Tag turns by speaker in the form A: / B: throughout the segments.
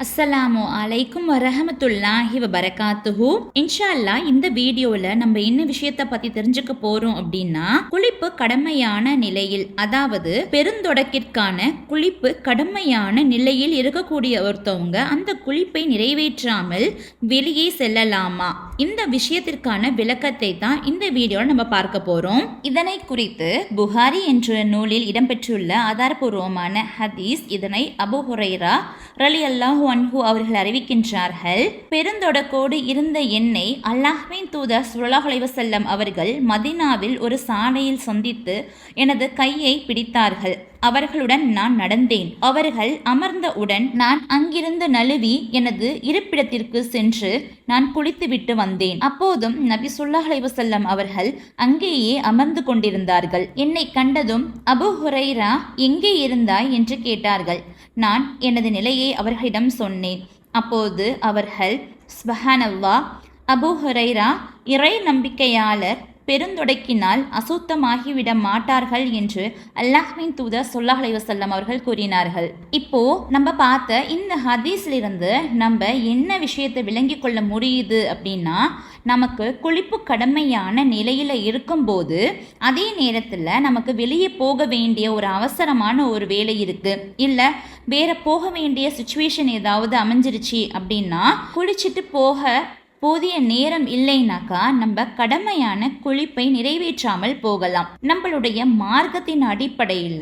A: அஸ்ஸலாமு அலைக்கும் வரஹமத்துல்லாஹி வரகாத்துஹு இன்ஷா அல்லாஹ் இந்த வீடியோல நம்ம என்ன விஷயத்த பத்தி தெரிஞ்சுக்க போறோம் அப்படின்னா குளிப்பு கடமையான நிலையில் அதாவது பெருந்தொடக்கிற்கான குளிப்பு கடமையான நிலையில் இருக்கக்கூடிய ஒருத்தவங்க அந்த குளிப்பை நிறைவேற்றாமல் வெளியே செல்லலாமா? இந்த விஷயத்திற்கான விளக்கத்தை தான் இந்த வீடியோல நம்ம பார்க்க போறோம். இதனை குறித்து புகாரி என்ற நூலில் இடம்பெற்றுள்ள ஆதாரபூர்வமான ஹதீஸ் இதனை அபு ஹுரைரா ரலி அல்லாஹ் அன்ஹு அவர்கள் அறிவிக்கின்றார்கள் பெருந்தொடக்கோடு இருந்த என்னை அல்லாஹ்வின் தூதர் சுல்லாஹ் அலைவசல்லம் அவர்கள் மதினாவில் ஒரு சாலையில் சந்தித்து எனது கையை பிடித்தார்கள். அவர்களுடன் நான் நடந்தேன். அவர்கள் அமர்ந்தவுடன் நான் அங்கிருந்து நழுவி எனது இருப்பிடத்திற்கு சென்று நான் குளித்துவிட்டு வந்தேன். அப்போதும் நபி சுல்லாஹ் அலைவசல்லம் அவர்கள் அங்கேயே அமர்ந்து கொண்டிருந்தார்கள். என்னை கண்டதும் அபு ஹுரைரா எங்கே இருந்தாய்? என்று கேட்டார்கள். நான் எனது நிலையை அவர்களிடம் சொன்னேன். அப்போது அவர்கள் ஸ்பஹானல்லா அபு ஹுரைரா இறை நம்பிக்கையாளர் பெருந்தொடக்கினால் அசுத்தமாகிவிட மாட்டார்கள் என்று அல்லாஹ்வின் தூதர் சொல்லாஹ் வசல்லம் அவர்கள் கூறினார்கள். இப்போ நம்ம பார்த்த இந்த ஹதீஸ்லிருந்து நம்ம என்ன விஷயத்தை விளங்கி கொள்ள முடியுது அப்படின்னா நமக்கு குளிப்பு கடமையான நிலையில் இருக்கும்போது அதே நேரத்தில் நமக்கு வெளியே போக வேண்டிய ஒரு அவசரமான ஒரு வேலை இருக்குது இல்லை வேற போக வேண்டிய சுச்சுவேஷன் ஏதாவது அமைஞ்சிருச்சு அப்படின்னா குளிச்சுட்டு போக போதிய நேரம் இல்லைனாக்கா நம்ம கடமையான குளிப்பை நிறைவேற்றாமல் போகலாம். நம்மளுடைய மார்க்கத்தின் அடிப்படையில்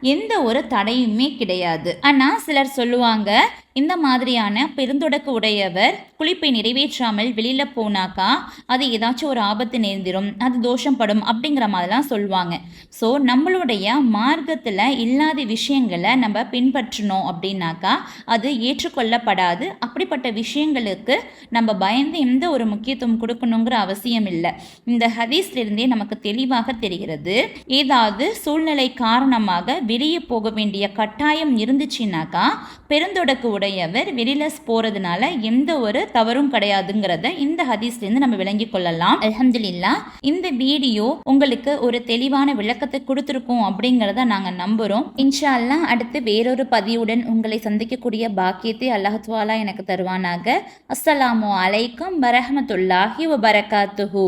A: எந்த ஒரு தடையுமே கிடையாது. ஆனால் சிலர் சொல்லுவாங்க இந்த மாதிரியான பெருந்தொடக்கு உடையவர் குளிப்பை நிறைவேற்றாமல் வெளியில் போனாக்கா அது ஏதாச்சும் ஒரு ஆபத்து நேர்ந்திரும் அது தோஷம் படும் அப்படிங்கிற மாதிரிலாம் சொல்லுவாங்க. ஸோ நம்மளுடைய மார்க்கத்தில் இல்லாத விஷயங்களை நம்ம பின்பற்றணும் அப்படின்னாக்கா அது ஏற்றுக்கொள்ளப்படாது. அப்படிப்பட்ட விஷயங்களுக்கு நம்ம பயந்து எந்த ஒரு முக்கியத்துவம் கொடுக்கணுங்கிற அவசியம் இல்லை. இந்த ஹதீஸ்லேருந்தே நமக்கு தெளிவாக தெரிகிறது. ஏதாவது சூழ்நிலை காரணமாக வெளியே போக வேண்டிய கட்டாயம் இருந்துச்சுனாக்கா பெருந்தொடக்கு உடையவர் வெளியில போறதுனால எந்த ஒரு தவறும் கிடையாதுங்கிறத இந்த ஹதீஸ்லேருந்து நம்ம விளங்கி கொள்ளலாம். அலமதுல்லா இந்த வீடியோ உங்களுக்கு ஒரு தெளிவான விளக்கத்தை கொடுத்துருக்கோம் அப்படிங்கிறத நாங்கள் நம்புகிறோம் இன்ஷால்லா அடுத்து வேறொரு பதிவுடன் உங்களை சந்திக்கக்கூடிய பாக்கியத்தை அல்லாஹத்வாலா எனக்கு தருவானாக. அஸ்ஸலாமு அலைக்கும் வரஹமத்துல்லாஹி வபரகாத்துஹூ.